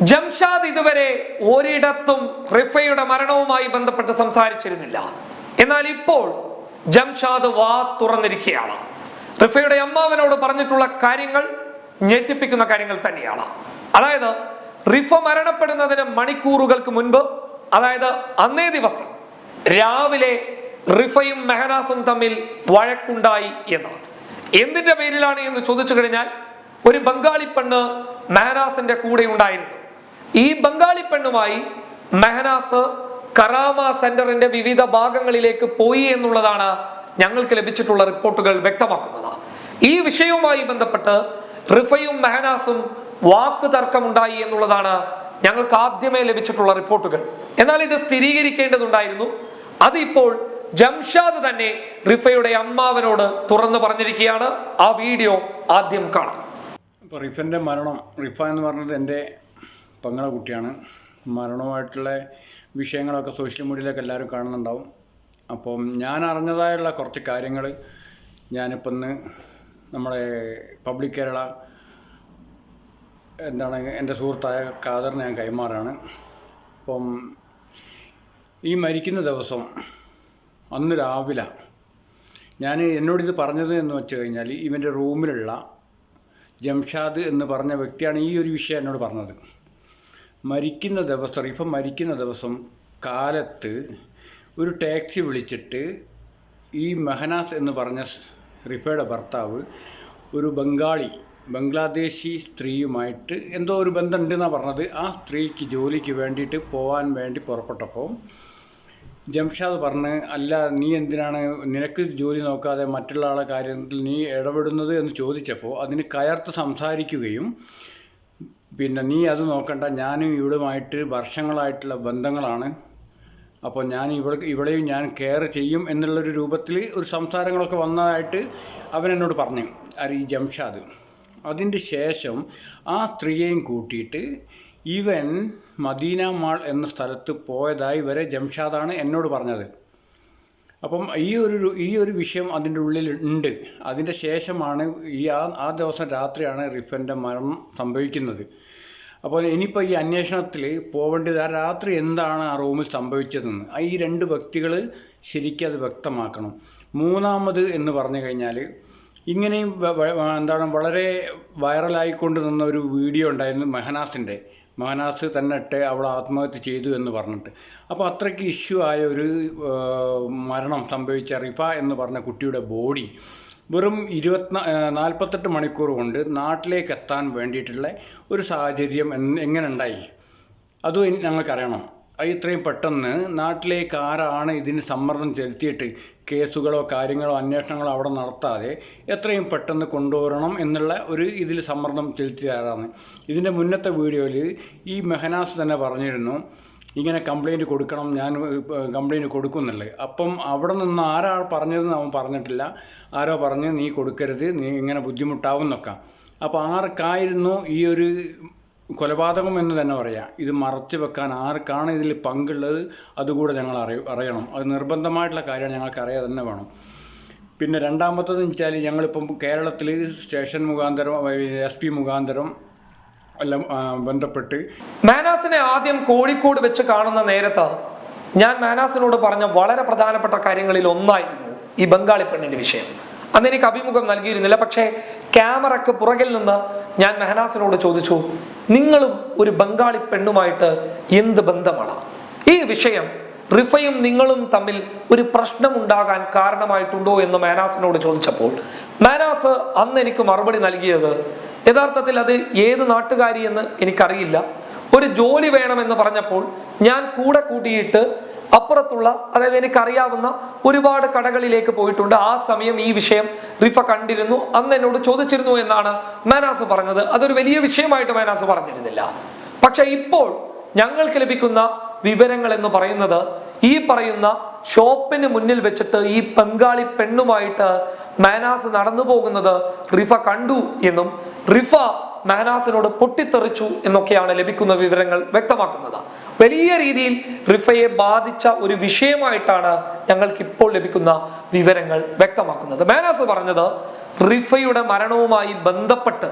ജംഷാദ് ഇതുവരെ ഒരിടത്തും റിഫയുടെ മരണവുമായി ബന്ധപ്പെട്ട് സംസാരിച്ചിരുന്നില്ല. എന്നാൽ ഇപ്പോൾ ജംഷാദ് വാ തുറന്നിരിക്കുകയാണ്. റിഫയുടെ അമ്മാവനോട് പറഞ്ഞിട്ടുള്ള കാര്യങ്ങൾ ഞെട്ടിപ്പിക്കുന്ന കാര്യങ്ങൾ തന്നെയാണ്. അതായത് റിഫ മരണപ്പെടുന്നതിന് മണിക്കൂറുകൾക്ക് മുൻപ് അതായത് അന്നേ ദിവസം രാവിലെ റിഫയും മെഹനാസും തമ്മിൽ വഴക്കുണ്ടായി എന്ന് എന്തിന്റെ പേരിലാണ് എന്ന് ചോദിച്ചു കഴിഞ്ഞാൽ ഒരു ബംഗാളി പെണ്ണ് മെഹനാസിന്റെ കൂടെ ഉണ്ടായിരുന്നു. ഈ ബംഗാളി പെണ്ണുമായി മെഹനാസ് കറാമ സെന്ററിന്റെ വിവിധ ഭാഗങ്ങളിലേക്ക് പോയി എന്നുള്ളതാണ് ഞങ്ങൾക്ക് ലഭിച്ചിട്ടുള്ള റിപ്പോർട്ടുകൾ വ്യക്തമാക്കുന്നത്. ഈ വിഷയവുമായി ബന്ധപ്പെട്ട് റിഫയും മെഹനാസും വാക്ക് തർക്കമുണ്ടായി എന്നുള്ളതാണ് ഞങ്ങൾക്ക് ആദ്യമേ ലഭിച്ചിട്ടുള്ള റിപ്പോർട്ടുകൾ. എന്നാൽ ഇത് സ്ഥിരീകരിക്കേണ്ടതുണ്ടായിരുന്നു. അതിപ്പോൾ ജംഷാദ് തന്നെ റിഫയുടെ അമ്മാവനോട് തുറന്നു പറഞ്ഞിരിക്കുകയാണ്. ആ വീഡിയോ ആദ്യം കാണാം. ഇപ്പോൾ റിഫന്റെ മരണം റിഫ എന്ന് പറഞ്ഞത് എന്റെ പങ്ങളെ കുട്ടിയാണ്. മരണവുമായിട്ടുള്ള വിഷയങ്ങളൊക്കെ സോഷ്യൽ മീഡിയയിലൊക്കെ എല്ലാവരും കാണുന്നുണ്ടാവും. അപ്പം ഞാൻ അറിഞ്ഞതായുള്ള കുറച്ച് കാര്യങ്ങൾ ഞാനിപ്പോൾ ഇന്ന് നമ്മുടെ പബ്ലിക് കേരള എന്താണ് എന്റെ സുഹൃത്തായ ഖാദറിന് ഞാൻ കൈമാറാണ്. അപ്പം ഈ മരിക്കുന്ന ദിവസം അന്ന് രാവിലെ ഞാൻ എന്നോടിത് പറഞ്ഞത് എന്ന് വെച്ച് കഴിഞ്ഞാൽ ഇവന്റെ റൂമിലുള്ള ജംഷാദ് എന്ന് പറഞ്ഞ വ്യക്തിയാണ് ഈ ഒരു വിഷയം എന്നോട് പറഞ്ഞത്. മരിക്കുന്ന ദിവസം റിഫ മരിക്കുന്ന ദിവസം കാലത്ത് ഒരു ടാക്സി വിളിച്ചിട്ട് ഈ മെഹനാസ് എന്ന് പറഞ്ഞ റിഫയുടെ ഭർത്താവ് ഒരു ബംഗാളി ബംഗ്ലാദേശി സ്ത്രീയുമായിട്ട് എന്തോ ഒരു ബന്ധമുണ്ടെന്നാണ് പറഞ്ഞത്. ആ സ്ത്രീക്ക് ജോലിക്ക് വേണ്ടിയിട്ട് പോകാൻ വേണ്ടി പുറപ്പെട്ടപ്പോൾ ജംഷാദ് പറഞ്ഞ് അല്ല നീ എന്തിനാണ് നിനക്ക് ജോലി നോക്കാതെ മറ്റുള്ള ആളെ കാര്യത്തിൽ നീ ഇടപെടുന്നത്? എന്ന് ചോദിച്ചപ്പോൾ അതിന് കയർത്ത് സംസാരിക്കുകയും പിന്നെ നീ അത് നോക്കണ്ട. ഞാനും ഇവിടുമായിട്ട് വർഷങ്ങളായിട്ടുള്ള ബന്ധങ്ങളാണ്. അപ്പോൾ ഞാൻ ഇവിടെ ഇവിടെയും ഞാൻ കെയർ ചെയ്യും എന്നുള്ളൊരു രൂപത്തിൽ ഒരു സംസാരങ്ങളൊക്കെ വന്നതായിട്ട് അവൻ എന്നോട് പറഞ്ഞു. ഈ ജംഷാദ് അതിന്റെ ശേഷം ആ സ്ത്രീയെയും കൂട്ടിയിട്ട് ഇവൻ മദീന മാൾ എന്ന സ്ഥലത്ത് പോയതായി വരെ ജംഷാദാണ് എന്നോട് പറഞ്ഞത്. അപ്പം ഈ ഒരു ഈ ഒരു വിഷയം അതിന്റെ ഉള്ളിൽ ഉണ്ട്. അതിന്റെ ശേഷമാണ് ഈ ആ ആ ദിവസം രാത്രിയാണ് റിഫന്റെ മരണം സംഭവിക്കുന്നത്. അപ്പോൾ ഇനിയിപ്പോൾ ഈ അന്വേഷണത്തിൽ പോവേണ്ടത് ആ രാത്രി എന്താണ് ആ റൂമിൽ സംഭവിച്ചതെന്ന്. ഈ രണ്ട് വ്യക്തികൾ ശരിക്കും അത് വ്യക്തമാക്കണം. മൂന്നാമത് എന്ന് പറഞ്ഞു കഴിഞ്ഞാൽ ഇങ്ങനെയും എന്താണ് വളരെ വൈറലായിക്കൊണ്ട് നിന്ന ഒരു വീഡിയോ ഉണ്ടായിരുന്നു മെഹനാസിന്റെ. മെഹനാസ് തന്നെ ഇട്ട് അവൾ ആത്മഹത്യ ചെയ്തു എന്ന് പറഞ്ഞിട്ട്. അപ്പോൾ അത്രയ്ക്ക് ഇഷ്യൂ ആയ ഒരു മരണം സംഭവിച്ച റിഫ എന്ന് പറഞ്ഞ കുട്ടിയുടെ ബോഡി വെറും ഇരുപത്തിനാ നാൽപ്പത്തെട്ട് മണിക്കൂർ കൊണ്ട് നാട്ടിലേക്ക് എത്താൻ വേണ്ടിയിട്ടുള്ള ഒരു സാഹചര്യം എങ്ങനെ ഉണ്ടായി? അതും ഞങ്ങൾക്കറിയണം. ഇത്രയും പെട്ടെന്ന് നാട്ടിലേക്ക് ആരാണ് ഇതിന് സമ്മർദ്ദം ചെലുത്തിയിട്ട് കേസുകളോ കാര്യങ്ങളോ അന്വേഷണങ്ങളോ അവിടെ നടത്താതെ എത്രയും പെട്ടെന്ന് കൊണ്ടുവരണം എന്നുള്ള ഒരു ഇതിൽ സമ്മർദ്ദം ചെലുത്തിയതാണ് ഇതിന്റെ മുന്നത്തെ വീഡിയോയിൽ ഈ മെഹനാസ് തന്നെ പറഞ്ഞിരുന്നു ഇങ്ങനെ കംപ്ലൈന്റ് കൊടുക്കണം ഞാൻ കംപ്ലൈന്റ് കൊടുക്കുന്നുള്ളത് അപ്പം അവിടെ നിന്ന് ആരാ പറഞ്ഞതെന്ന് അവൻ പറഞ്ഞിട്ടില്ല. ആരോ പറഞ്ഞ് നീ കൊടുക്കരുത് നീ ഇങ്ങനെ ബുദ്ധിമുട്ടാവും എന്നൊക്കെ. അപ്പോൾ ആർക്കായിരുന്നു ഈ ഒരു കൊലപാതകം എന്ന് തന്നെ പറയാം. ഇത് മറച്ചു വെക്കാൻ ആർക്കാണ് ഇതിൽ പങ്കുള്ളത്? അതുകൂടെ ഞങ്ങൾ അറിയ അറിയണം. അത് നിർബന്ധമായിട്ടുള്ള കാര്യമാണ്. ഞങ്ങൾക്ക് അറിയാൻ തന്നെ വേണം. പിന്നെ രണ്ടാമത്തത് വെച്ചാൽ ഞങ്ങളിപ്പം കേരളത്തിൽ സ്റ്റേഷൻ മുഖാന്തരം എസ് പി മുഖാന്തരം എല്ലാം ബന്ധപ്പെട്ട് മാനാസിനെ ആദ്യം കോഴിക്കോട് വെച്ച് കാണുന്ന നേരത്ത് ഞാൻ മാനാസിനോട് പറഞ്ഞ വളരെ പ്രധാനപ്പെട്ട കാര്യങ്ങളിൽ ഒന്നായിരുന്നു ഈ ബംഗാളി പെണ്ണിന്റെ വിഷയം. അന്ന് എനിക്ക് അഭിമുഖം നൽകിയിരുന്നില്ല. പക്ഷേ ക്യാമറക്ക് പുറകിൽ നിന്ന് ഞാൻ മെഹനാസിനോട് ചോദിച്ചു നിങ്ങളും ഒരു ബംഗാളി പെണ്ണുമായിട്ട് എന്ത് ബന്ധമാണ്? ഈ വിഷയം റിഫയും നിങ്ങളും തമ്മിൽ ഒരു പ്രശ്നമുണ്ടാകാൻ കാരണമായിട്ടുണ്ടോ എന്ന് മാനാസിനോട് ചോദിച്ചപ്പോൾ മാനാസ് അന്ന് എനിക്ക് മറുപടി നൽകിയത് യഥാർത്ഥത്തിൽ അത് ഏത് നാട്ടുകാരി എന്ന് എനിക്കറിയില്ല. ഒരു ജോലി വേണമെന്ന് പറഞ്ഞപ്പോൾ ഞാൻ കൂടെ കൂട്ടിയിട്ട് അപ്പുറത്തുള്ള അതായത് എനിക്കറിയാവുന്ന ഒരുപാട് കടകളിലേക്ക് പോയിട്ടുണ്ട്. ആ സമയം ഈ വിഷയം റിഫ കണ്ടിരുന്നു. അന്ന് എന്നോട് ചോദിച്ചിരുന്നു എന്നാണ് മേനാസ് പറഞ്ഞത്. അതൊരു വലിയ വിഷയമായിട്ട് മേനാസ് പറഞ്ഞിരുന്നില്ല. പക്ഷെ ഇപ്പോൾ ഞങ്ങൾക്ക് ലഭിക്കുന്ന വിവരങ്ങൾ എന്ന് പറയുന്നത് ഈ പറയുന്ന ഷോപ്പിന് മുന്നിൽ വെച്ചിട്ട് ഈ ബംഗാളി പെണ്ണുമായിട്ട് മാനാസ് നടന്നു പോകുന്നത് റിഫ കണ്ടു എന്നും റിഫ മെഹനാസിനോട് പൊട്ടിത്തെറിച്ചു എന്നൊക്കെയാണ് ലഭിക്കുന്ന വിവരങ്ങൾ വ്യക്തമാക്കുന്നത്. വലിയ രീതിയിൽ റിഫയെ ബാധിച്ച ഒരു വിഷയമായിട്ടാണ് ഞങ്ങൾക്ക് ഇപ്പോൾ ലഭിക്കുന്ന വിവരങ്ങൾ വ്യക്തമാക്കുന്നത്. മെഹനാസ് പറഞ്ഞത് റിഫയുടെ മരണവുമായി ബന്ധപ്പെട്ട്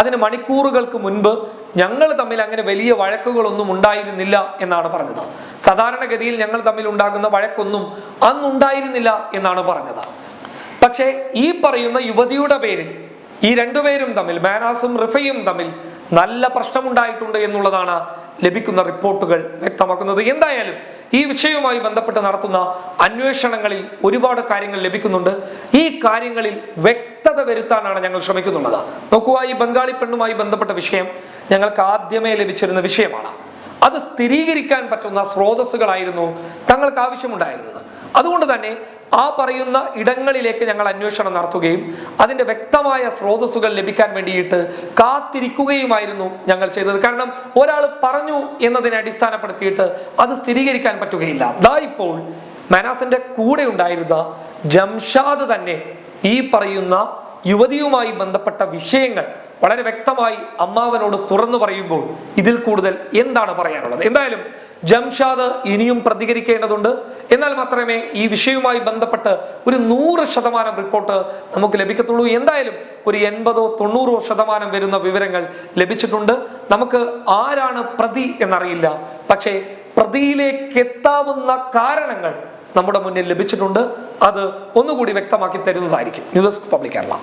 അതിന് മണിക്കൂറുകൾക്ക് മുൻപ് ഞങ്ങൾ തമ്മിൽ അങ്ങനെ വലിയ വഴക്കുകളൊന്നും ഉണ്ടായിരുന്നില്ല എന്നാണ് പറഞ്ഞത്. സാധാരണഗതിയിൽ ഞങ്ങൾ തമ്മിൽ ഉണ്ടാകുന്ന വഴക്കൊന്നും അന്നുണ്ടായിരുന്നില്ല എന്നാണ് പറഞ്ഞത്. പക്ഷേ ഈ പറയുന്ന യുവതിയുടെ പേരിൽ ഈ രണ്ടുപേരും തമ്മിൽ മാനാസും റിഫയും തമ്മിൽ നല്ല പ്രശ്നമുണ്ടായിട്ടുണ്ട് എന്നുള്ളതാണ് ലഭിക്കുന്ന റിപ്പോർട്ടുകൾ വ്യക്തമാക്കുന്നത്. എന്തായാലും ഈ വിഷയവുമായി ബന്ധപ്പെട്ട് നടത്തുന്ന അന്വേഷണങ്ങളിൽ ഒരുപാട് കാര്യങ്ങൾ ലഭിക്കുന്നുണ്ട്. ഈ കാര്യങ്ങളിൽ വ്യക്തത വരുത്താനാണ് ഞങ്ങൾ ശ്രമിക്കുന്നുള്ളത്. നോക്കുക ഈ ബംഗാളി പെണ്ണുമായി ബന്ധപ്പെട്ട വിഷയം ഞങ്ങൾക്ക് ആദ്യമേ ലഭിച്ചിരുന്ന വിഷയമാണ്. അത് സ്ഥിരീകരിക്കാൻ പറ്റുന്ന സ്രോതസ്സുകളായിരുന്നു തങ്ങൾക്ക് ആവശ്യമുണ്ടായിരുന്നത്. അതുകൊണ്ട് തന്നെ ആ പറയുന്ന ഇടങ്ങളിലേക്ക് ഞങ്ങൾ അന്വേഷണം നടത്തുകയും അതിന്റെ വ്യക്തമായ സ്രോതസ്സുകൾ ലഭിക്കാൻ വേണ്ടിയിട്ട് കാത്തിരിക്കുകയുമായിരുന്നു ഞങ്ങൾ ചെയ്തത്. കാരണം ഒരാൾ പറഞ്ഞു എന്നതിനെ അടിസ്ഥാനപ്പെടുത്തിയിട്ട് അത് സ്ഥിരീകരിക്കാൻ പറ്റുകയില്ല. ദാ ഇപ്പോൾ മനാസിന്റെ കൂടെ ഉണ്ടായിരുന്ന ജംഷാദ് തന്നെ ഈ പറയുന്ന യുവതിയുമായി ബന്ധപ്പെട്ട വിഷയങ്ങൾ വളരെ വ്യക്തമായി അമ്മാവനോട് തുറന്നു പറയുമ്പോൾ ഇതിൽ കൂടുതൽ എന്താണ് പറയാനുള്ളത്? എന്തായാലും ജംഷാദ് ഇനിയും പ്രതികരിക്കേണ്ടതുണ്ട്. എന്നാൽ മാത്രമേ ഈ വിഷയവുമായി ബന്ധപ്പെട്ട് ഒരു നൂറ് ശതമാനം റിപ്പോർട്ട് നമുക്ക് ലഭിക്കത്തുള്ളൂ. എന്തായാലും ഒരു എൺപതോ തൊണ്ണൂറോ ശതമാനം വരുന്ന വിവരങ്ങൾ ലഭിച്ചിട്ടുണ്ട്. നമുക്ക് ആരാണ് പ്രതി എന്നറിയില്ല. പക്ഷേ പ്രതിയിലേക്ക് എത്താവുന്ന കാരണങ്ങൾ നമ്മുടെ മുന്നിൽ ലഭിച്ചിട്ടുണ്ട്. അത് ഒന്നുകൂടി വ്യക്തമാക്കി തരുന്നതായിരിക്കും. News public Kerala.